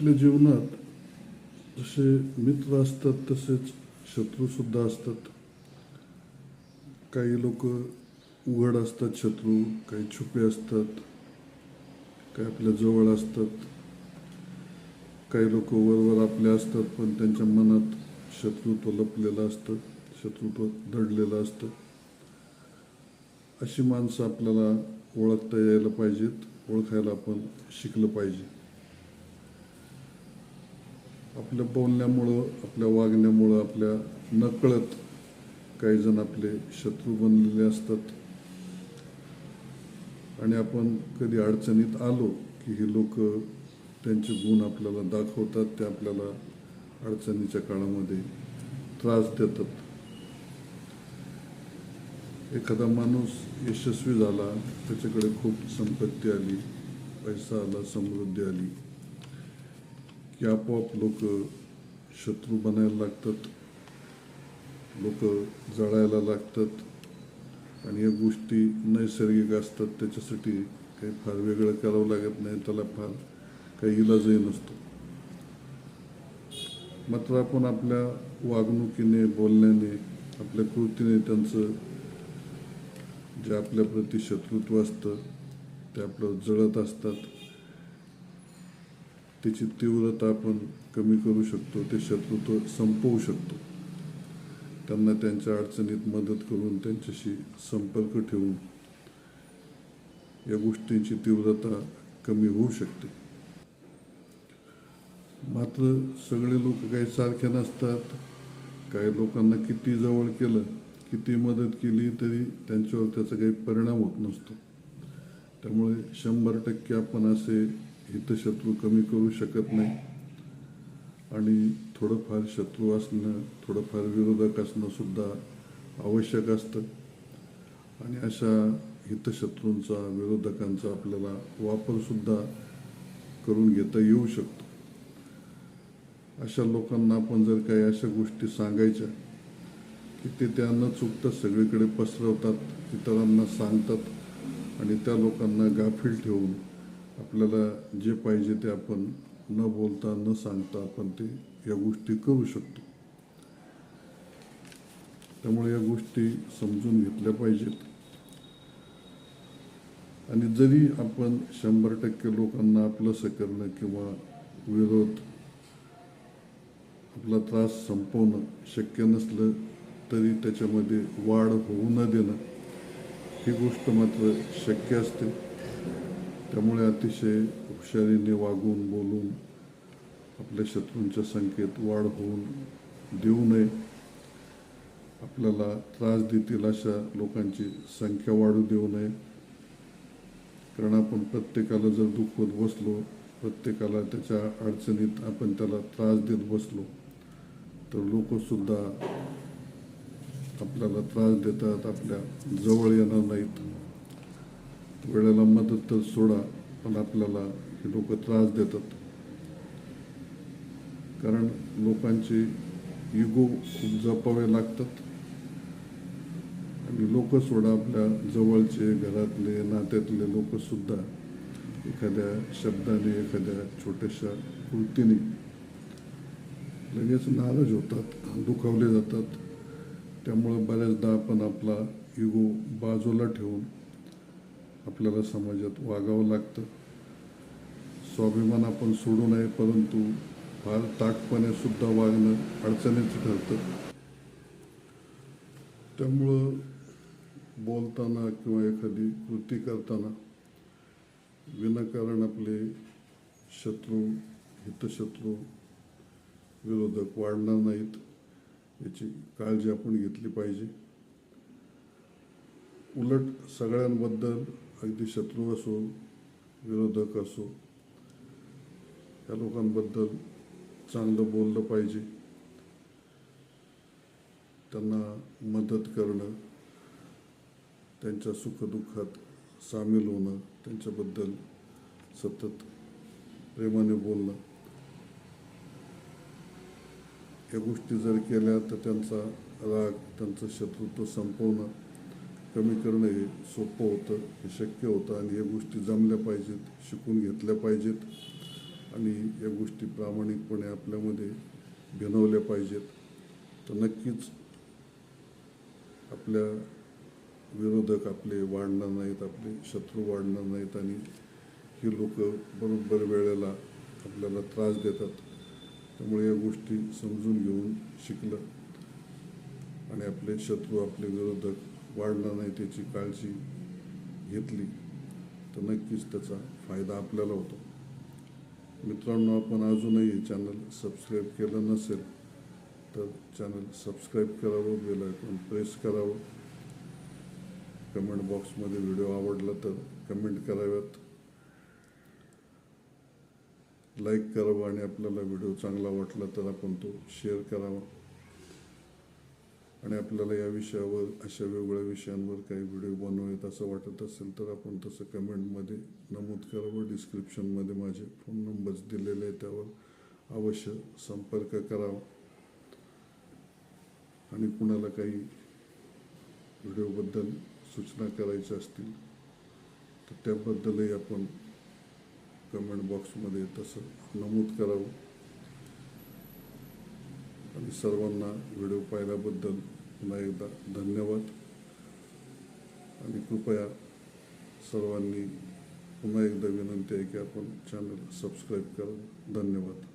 आपल्या जीवनात जसे मित्र असतात तसेच शत्रूसुद्धा असतात. काही लोक उघड असतात शत्रू काही छुपे असतात काही आपल्या जवळ असतात. काही लोक वरवर आपल्या असतात पण त्यांच्या मनात शत्रुत्व लपलेलं असतं शत्रुत्व दडलेलं असतं. अशी माणसं आपल्याला ओळखता यायला पाहिजेत ओळखायला आपण शिकलं पाहिजे. आपल्या बोलण्यामुळं आपल्या वागण्यामुळं आपल्या नकळत काही जण आपले शत्रू बनलेले असतात. आणि आपण कधी अडचणीत आलो की हे लोक त्यांचे गुण आपल्याला दाखवतात ते आपल्याला अडचणीच्या काळामध्ये त्रास देतात. एखादा माणूस यशस्वी झाला त्याच्याकडे खूप संपत्ती आली पैसा आला समृद्धी आली. की आपोआप लोक शत्रू बनायला लागतात. लोक जळायला लागतात. आणि या गोष्टी नैसर्गिक असतात. त्याच्यासाठी काही फार वेगळं करावं लागत नाही. त्याला फार काही इलाजही नसतो. मात्र आपण आपल्या वागणुकीने बोलण्याने आपल्या कृतीने त्यांचं जे आपल्याप्रती शत्रुत्व असतं ते आपलं जळत असतात. त्याची तीव्रता आपण कमी करू शकतो ते शत्रुत्व संपवू शकतो. त्यांना त्यांच्या अडचणीत मदत करून त्यांच्याशी संपर्क ठेवून या गोष्टींची तीव्रता कमी होऊ शकते. मात्र सगळे लोक काही सारखे नसतात. काही लोकांना किती जवळ केलं किती मदत केली तरी त्यांच्यावर त्याचा काही परिणाम होत नसतो. त्यामुळे शंभर टक्के आपण असे हितशत्रू कमी करू शकत नाही. आणि थोडंफार शत्रू असणं थोडंफार विरोधक असणं सुद्धा आवश्यक असतं. आणि अशा हितशत्रूंचा विरोधकांचा आपल्याला वापरसुद्धा करून घेता येऊ शकतो. अशा लोकांना आपण जर काही अशा गोष्टी सांगायच्या की ते त्या न चुकता सगळीकडे पसरवतात इतरांना सांगतात आणि त्या लोकांना गाफील ठेवून आपल्याला जे पाहिजे ते आपण न बोलता न सांगता आपण ते या गोष्टी करू शकतो. त्यामुळे या गोष्टी समजून घेतल्या पाहिजेत. आणि जरी आपण शंभर टक्के लोकांना आपलंसं करणं किंवा विरोध आपला त्रास संपवणं शक्य नसलं तरी त्याच्यामध्ये वाढ होऊ न देणं ही गोष्ट मात्र शक्य असते. त्यामुळे अतिशय हुशारीने वागून बोलून आपल्या शत्रूंच्या संख्येत वाढ होऊन देऊ नये. आपल्याला त्रास देतील अशा लोकांची संख्या वाढू देऊ नये. कारण आपण प्रत्येकाला जर दुखवत बसलो प्रत्येकाला त्याच्या अडचणीत आपण त्याला त्रास देत बसलो तर लोकसुद्धा आपल्याला त्रास देतात आपल्या जवळ येणार नाहीत. वेळेला मदत तर सोडा पण आपल्याला हे लोक त्रास देतात. कारण लोकांचे इगो खूप जपावे लागतात. आणि लोक सोडा आपल्या जवळचे घरातले नात्यातले लोकसुद्धा एखाद्या शब्दाने एखाद्या छोट्याशा कृतीने लगेच नाराज होतात दुखावले जातात. त्यामुळं बऱ्याचदा आपण आपला इगो बाजूला ठेवून आपल्याला समाजात वागावं लागतं. स्वाभिमान आपण सोडू नये परंतु फार ताटपणे सुद्धा वागणं अडचणीचं ठरतं. त्यामुळं बोलताना किंवा एखादी कृती करताना विनाकारण आपले शत्रू हितशत्रू विरोधक वाढणार नाहीत याची काळजी आपण घेतली पाहिजे. उलट सगळ्यांबद्दल अगदी शत्रू असो विरोधक असो या लोकांबद्दल चांगलं बोललं पाहिजे. त्यांना मदत करणं त्यांच्या सुखदुःखात सामील होणं त्यांच्याबद्दल सतत प्रेमाने बोलणं. या गोष्टी जर केल्या तर त्यांचा राग त्यांचं शत्रुत्व संपवणं कमी करणं हे सोपं होतं हे शक्य होतं आणि या गोष्टी जमल्या पाहिजेत शिकून घेतल्या पाहिजेत आणि या गोष्टी प्रामाणिकपणे आपल्यामध्ये भिनवल्या पाहिजेत. तर नक्कीच आपल्या विरोधक आपले वाढणार नाहीत आपले शत्रू वाढणार नाहीत आणि ही लोक बरोबर वेळेला आपल्याला त्रास देतात. त्यामुळे या गोष्टी समजून घेऊन शिकलं आणि आपले शत्रू आपले विरोधक वाढणार नाही त्याची काळजी घेतली. तर नक्कीच त्याचा फायदा आपल्याला होतो. मित्रांनो आपण अजूनही चॅनल सबस्क्राईब केलं नसेल तर चॅनल सबस्क्राईब करावं बेल आयकॉन प्रेस करावं. कमेंट बॉक्समध्ये व्हिडिओ आवडला तर कमेंट कराव्यात. लाईक करावं आणि आपल्याला व्हिडिओ चांगला वाटला तर आपण तो शेअर करावा. आणि आपल्याला या विषयावर अशा वेगवेगळ्या विषयांवर काही व्हिडिओ बनवूयात असं वाटत असेल तर आपण तसं कमेंटमध्ये नमूद करावं. डिस्क्रिप्शनमध्ये माझे फोन नंबर्स दिलेले आहेत त्यावर अवश्य संपर्क करावा. आणि कुणाला काही व्हिडिओबद्दल सूचना करायच्या असतील तर त्याबद्दलही आपण कमेंट बॉक्समध्ये तसं नमूद करावं. आणि सर्वांना व्हिडिओ पाहिल्याबद्दल पुन्हा एकदा धन्यवाद. आणि कृपया सर्वांनी पुन्हा एकदा विनंती आहे की आपण चॅनल सबस्क्राईब करा. धन्यवाद.